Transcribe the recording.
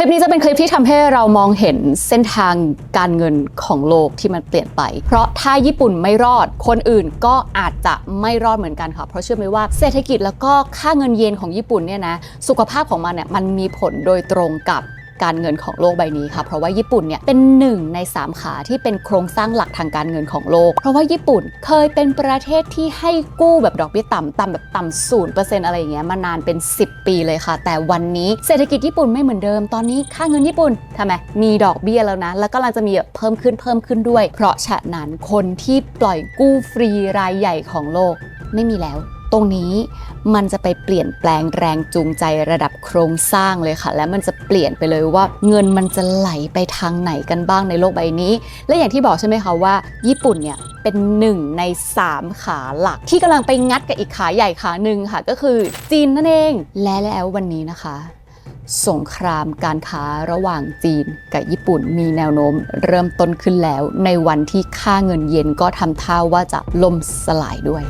ลิปนี้จะเป็นคลิปที่ทำให้เรามองเห็นเส้นทางการเงินของโลกที่มันเปลี่ยนไป เพราะถ้าญี่ปุ่นไม่รอด คนอื่นก็อาจจะไม่รอดเหมือนกันค่ะ เพราะเชื่อไหมว่าเศรษฐกิจแล้วก็ค่าเงินเยนของญี่ปุ่นเนี่ยนะ สุขภาพของมันเนี่ยมันมีผลโดยตรงกับ การเงินของโลกใบนี้ค่ะ เพราะว่าญี่ปุ่นเนี่ยเป็นหนึ่งในสามขาที่เป็นโครงสร้างหลักทางการเงินของโลก เพราะว่าญี่ปุ่นเคยเป็นประเทศที่ให้กู้แบบดอกเบี้ยต่ำต่ำแบบต่ำศูนย์เปอร์เซ็นต์อะไรอย่างเงี้ยมานานเป็น 10 ปีเลยค่ะ แต่วันนี้เศรษฐกิจญี่ปุ่นไม่เหมือนเดิมตอนนี้ค่าเงินญี่ปุ่นทำไมมีดอกเบี้ยแล้วนะ แล้วก็กำลังจะมีเพิ่มขึ้นเพิ่มขึ้นด้วย เพราะฉะนั้นคนที่ปล่อยกู้ฟรีรายใหญ่ของโลกไม่มีแล้ว ตรงนี้มันจะไปเปลี่ยนแปลงแรงจูงใจระดับโครงสร้างเลยค่ะ และมันจะเปลี่ยนไปเลยว่าเงินมันจะไหลไปทางไหนกันบ้างในโลกใบนี้ และอย่างที่บอกใช่ไหมคะว่า ญี่ปุ่นเนี่ยเป็นหนึ่งใน 3 ขาหลัก ที่กำลังไปงัดกับอีกขาใหญ่ขาหนึ่งค่ะ ก็คือจีนนั่นเองและแล้ววันนี้นะคะสงครามการค้าระหว่างจีนกับญี่ปุ่นมีแนวโน้มเริ่มต้นขึ้นแล้ว ในวันที่ค่าเงินเยนก็ทำท่าว่าจะล่มสลายด้วย